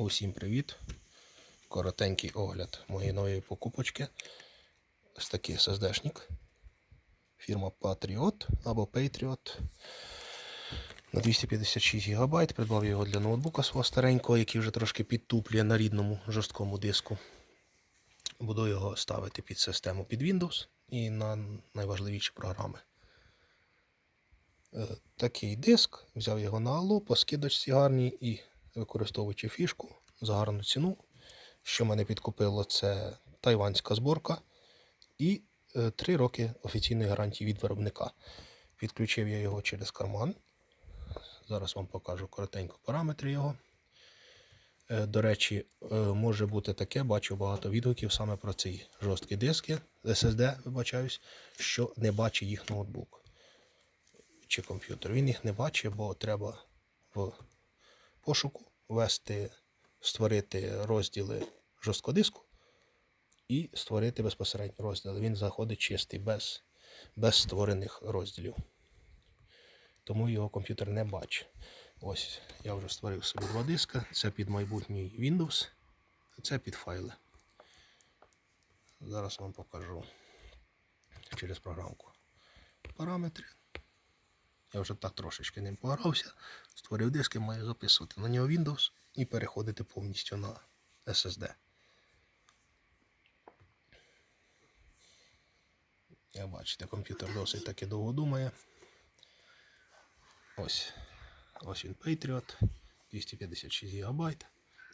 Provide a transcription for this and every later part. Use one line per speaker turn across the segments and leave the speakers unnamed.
Усім привіт! Коротенький огляд моєї нової покупочки. Ось такий SSD-шник. Фірма Patriot або Patriot. На 256 ГБ. Придбав його для ноутбука свого старенького, який вже трошки підтуплює на рідному жорсткому диску. Буду його ставити під систему під Windows і на найважливіші програми. Е, Такий диск, взяв його на Allo по скидочці гарній і використовуючи фішку за гарну ціну. Що мене підкупило, це тайванська зборка і 3 роки офіційної гарантії від виробника. Підключив я його через карман. Зараз вам покажу коротенько параметри його. Е, До речі, е, може бути таке, бачу багато відгуків саме про цей жорсткий диск SSD, вибачаюсь, що не бачить їх ноутбук чи комп'ютер. Він їх не бачить, бо треба в пошуку ввести, створити розділи жорсткодиску і створити безпосередньо розділи. Він заходить чистий, без, без створених розділів. Тому його комп'ютер не бачить. Ось я вже створив собі два диска. Це під майбутній Windows, це під файли. Зараз вам покажу через програмку параметри. Я вже так трошечки ним погрався. Створив диски, маю записувати на нього Windows і переходити повністю на SSD. Як бачите, комп'ютер досить таки довго думає. Ось. Ось він Patriot. 256 ГБ.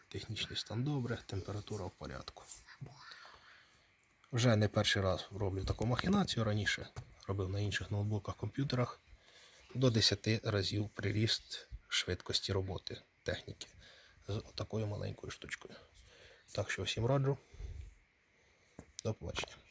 Технічний стан добре, температура в порядку. Вже не перший раз роблю таку махінацію. Раніше робив на інших ноутбуках, комп'ютерах до 10 разів приріст швидкості роботи техніки з такою маленькою штучкою. Так що всім раджу. До побачення.